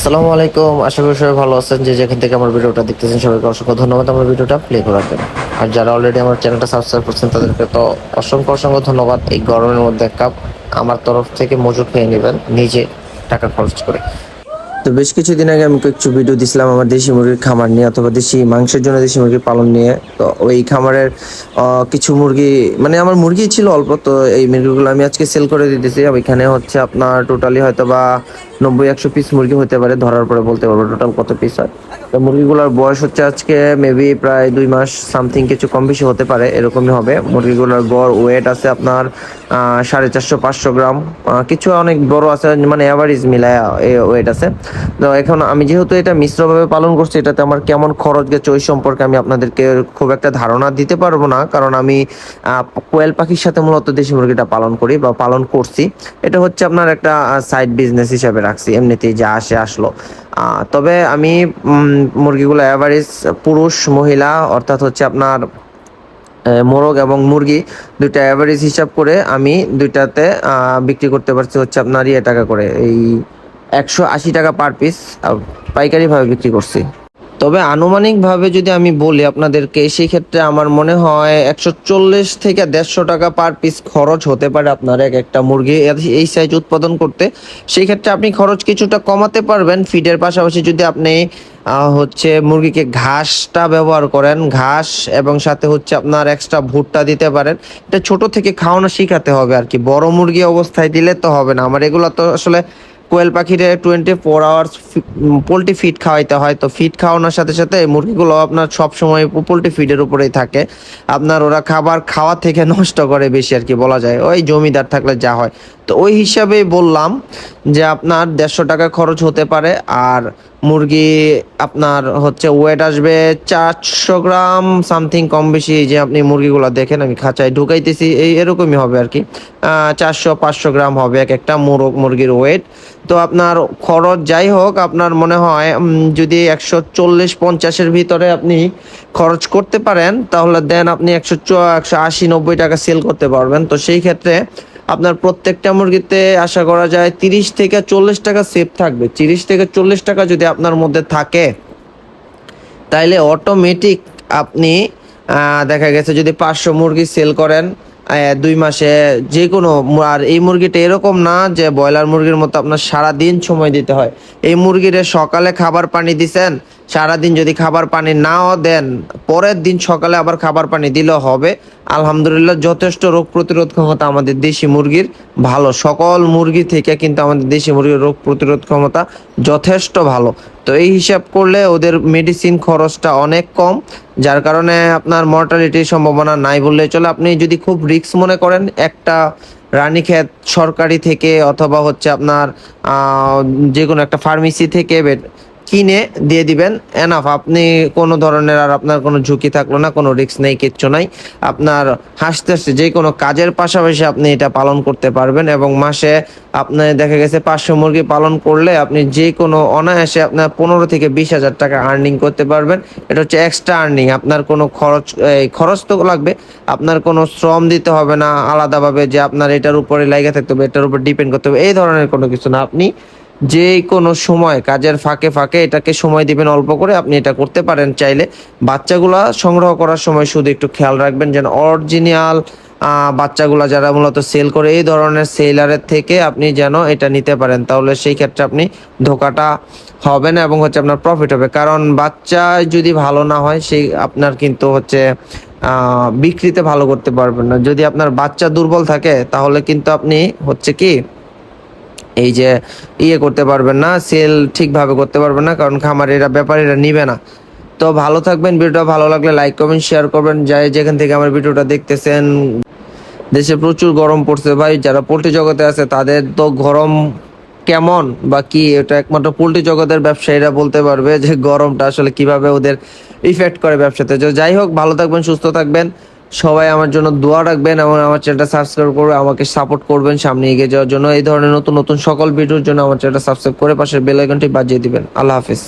আসসালামু আলাইকুম। আশা করি সবাই ভালো আছেন। যে যেখান থেকে আমার ভিডিওটা দেখতেছেন, সবাইকে অসংখ্য ধন্যবাদ। আমার ভিডিওটা প্লে করার জন্য আর যারা অলরেডি আমার চ্যানেলটা সাবস্ক্রাইব করছেন, তাদেরকে তো অসংখ্য অসংখ্য ধন্যবাদ। এই গরমের মধ্যে কাপ আমার তরফ থেকে মজুর খেয়ে নেবেন, নিজে টাকা খরচ করে। তো বেশ কিছুদিন আগে আমি কিছু ভিডিও দিছিলাম আমার দেশি মুরগির খামার নিয়ে অথবা দেশি মাংসের জন্য দেশি মুরগির পালন নিয়ে। তো ওই খামারের কিছু মুরগি মানে আমার মুরগি ছিল অল্প, তো এই মুরগিগুলো আমি আজকে সেল করে দিতেছি। ওইখানে হচ্ছে আপনার টোটালি হয়তো বা নব্বই, একশো পিস মুরগি হতে পারে, ধরার পরে বলতে পারব টোটাল কত পিস হয়। তো মুরগিগুলোর বয়স হচ্ছে আজকে মেবি প্রায় দুই মাস সামথিং কিছু কম বেশি হতে পারে, এরকমই হবে। মুরগিগুলোর গড় ওয়েট আছে আপনার সাড়ে চারশো, পাঁচশো গ্রাম। কিছু অনেক বড় আছে মানে অ্যাভারেজ মিলায় ওয়েট আছে। এখন আমি যেহেতু এটা মিশ্রভাবে পালন করছি, এটাতে আমার কেমন খরচ গেছে ওই সম্পর্কে আমি আপনাদেরকে খুব একটা ধারণা দিতে পারব না। কারণ আমি কোয়েল পাখির সাথে মূলত দেশি মুরগিটা পালন করি বা পালন করছি। এটা হচ্ছে আপনার একটা সাইড বিজনেস হিসাবে রাখছি, এমনিতেই যা আসে আসলো। তবে আমি মুরগিগুলো অ্যাভারেজ পুরুষ, মহিলা, অর্থাৎ হচ্ছে আপনার মোরগ এবং মুরগি দুইটা অ্যাভারেজ হিসাব করে আমি দুইটাতে বিক্রি করতে পারছি হচ্ছে আপনার ইয়ে টাকা করে, এই একশো আশি টাকা পার পিস পাইকারিভাবে বিক্রি করছি। তবে আনুমানিকভাবে যদি আমি বলি আপনাদেরকে সেই ক্ষেত্রে আমার মনে হয় একশো চল্লিশ থেকে দেড়শো টাকা পার পিস খরচ হতে পারে আপনার এক একটা মুরগি। এই সাইজ উৎপাদন করতে। সেই ক্ষেত্রে আপনি খরচ কিছুটা কমাতে পারবেন। ফিডের পাশাপাশি যদি আপনি হচ্ছে মুরগিকে ঘাসটা ব্যবহার করেন, ঘাস এবং সাথে হচ্ছে আপনার এক্সট্রা ভুট্টা দিতে পারেন, এটা ছোট থেকে খাওয়ানো শিখাতে হবে আর কি। বড় মুরগি অবস্থায় দিলে তো হবে না। আমার এগুলো তো আসলে কোয়েল পাখিরে twenty four hours poultry feed খাওয়াইতে হয়। তো ফিড খাওয়ানোর সাথে সাথে মুরগিগুলো আপনার সব সময় পোলট্রি ফিডের উপরেই থাকে। আপনার ওরা খাবার খাওয়া থেকে নষ্ট করে বেশি আর কি বলা যায়। ওই জমিদার থাকলে যা হয়। তো ওই হিসাবেই বললাম যে আপনার দেড়শো টাকা খরচ হতে পারে। আর মুরগি আপনার হচ্ছে ওয়েট আসবে চারশো গ্রাম সামথিং কম বেশি যে আপনি মুরগিগুলো দেখেন, আমি খাঁচায় ঢুকাইতেছি, এই এরকমই হবে আর কি। চারশো পাঁচশো গ্রাম হবে এক একটা মুরগ মুরগির ওয়েট তো আপনার খরচ যাই হোক, আপনার মনে হয় যদি একশো চল্লিশ পঞ্চাশের ভিতরে আপনি খরচ করতে পারেন, তাহলে দেন আপনি একশো একশো আশি নব্বই টাকা সেল করতে পারবেন। তো সেই ক্ষেত্রে আপনার প্রত্যেকটা মুরগিতে আশা করা যায় তিরিশ থেকে চল্লিশ টাকা সেভ থাকবে। তিরিশ থেকে চল্লিশ টাকা যদি আপনার মধ্যে থাকে, তাইলে অটোমেটিক আপনি দেখা গেছে যদি পাঁচশো মুরগি সেল করেন দুই মাসে যে কোনো আর এই মুরগিটা এরকম না যে ব্রয়লার মুরগির মতো আপনার সারা দিন সময় দিতে হয়। এই মুরগিরে সকালে খাবার পানি দিছেন সারাদিন যদি খাবার পানি নাও দেন, পরের দিন সকালে আবার খাবার পানি দিলেও হবে। আলহামদুলিল্লাহ, যথেষ্ট রোগ প্রতিরোধ ক্ষমতা আমাদের দেশি মুরগির, ভালো। সকল মুরগি থেকে কিন্তু আমাদের দেশি মুরগির রোগ প্রতিরোধ ক্ষমতা যথেষ্ট ভালো। তো এই হিসাব করলে ওদের মেডিসিন খরচটা অনেক কম, যার কারণে আপনার মর্টালিটির সম্ভাবনা নাই বললে চলে। আপনি যদি খুব রিস্ক মনে করেন, একটা রানী রানীক্ষেত সরকারি থেকে অথবা হচ্ছে আপনার যে কোনো একটা ফার্মেসি থেকে কিনে দিয়ে দিবেন। এনাফ আপনি কোনো ধরনের আর আপনার কোনো ঝুঁকি থাকল না, কোনো রিস্ক নেই, কিচ্ছু নাই। আপনার হাসতে হাসতে যে কোনো কাজের পাশাপাশি আপনি এটা পালন করতে পারবেন এবং মাসে আপনি দেখা গেছে পাঁচশো মুরগি পালন করলে আপনি যে কোনো অনায়াসে আপনার পনেরো থেকে বিশ হাজার টাকা আর্নিং করতে পারবেন। এটা হচ্ছে এক্সট্রা আর্নিং আপনার কোনো খরচ খরচ তো লাগবে, আপনার কোনো শ্রম দিতে হবে না আলাদাভাবে যে আপনার এটার উপরে লাগে থাকতে হবে, এটার উপর ডিপেন্ড করতে হবে, এই ধরনের কোনো কিছু না। আপনি যে কোনো সময়, কাজের ফাঁকে ফাঁকে এটাকে সময় দিবেন অল্প করে, আপনি এটা করতে পারেন চাইলে। বাচ্চাগুলা সংগ্রহ করার সময় শুধু একটু খেয়াল রাখবেন যেন অরিজিনাল বাচ্চাগুলা যারা মূলত সেল করে, এই ধরনের সেলারের থেকে আপনি যেন এটা নিতে পারেন। তাহলে সেই ক্ষেত্রে আপনি ধোকাটা হবে না এবং হচ্ছে আপনার প্রফিট হবে। কারণ বাচ্চা যদি ভালো না হয় সেই আপনার কিন্তু হচ্ছে বিক্রিতে ভালো করতে পারবেন না। যদি আপনার বাচ্চা দুর্বল থাকে, তাহলে কিন্তু আপনি হচ্ছে কি এই যে ইয়ে করতে পারবেন না সেল ঠিকভাবে করতে পারবেন না, কারণ খামারিরা, ব্যাপারীরা নিবে না। তো ভালো থাকবেন, ভিডিওটা ভালো লাগলে লাইক কমেন্ট শেয়ার করবেন। যাই যেখান থেকে আমার ভিডিওটা দেখতেছেন, দেশে প্রচুর গরম পড়ছে ভাই। যারা পোলট্রি জগতে আছে, তাদের তো গরম কেমন বা কি, এটা একমাত্র পোলট্রি জগতের ব্যবসায়ীরা বলতে পারবে যে গরমটা আসলে কীভাবে ওদের ইফেক্ট করে ব্যবসাতে। যাই হোক, ভালো থাকবেন, সুস্থ থাকবেন। সবাই আমার জন্য দোয়া রাখবেন এবং আমার চ্যানেলটা সাবস্ক্রাইব করবে আমাকে সাপোর্ট করবেন, সামনে এগিয়ে যাওয়ার জন্য। এই ধরনের নতুন নতুন সকল ভিডিওর জন্য আমার চ্যানেলটা সাবস্ক্রাইব করে পাশের বেল আইকনটি বাজিয়ে দিবেন। আল্লাহ হাফিজ।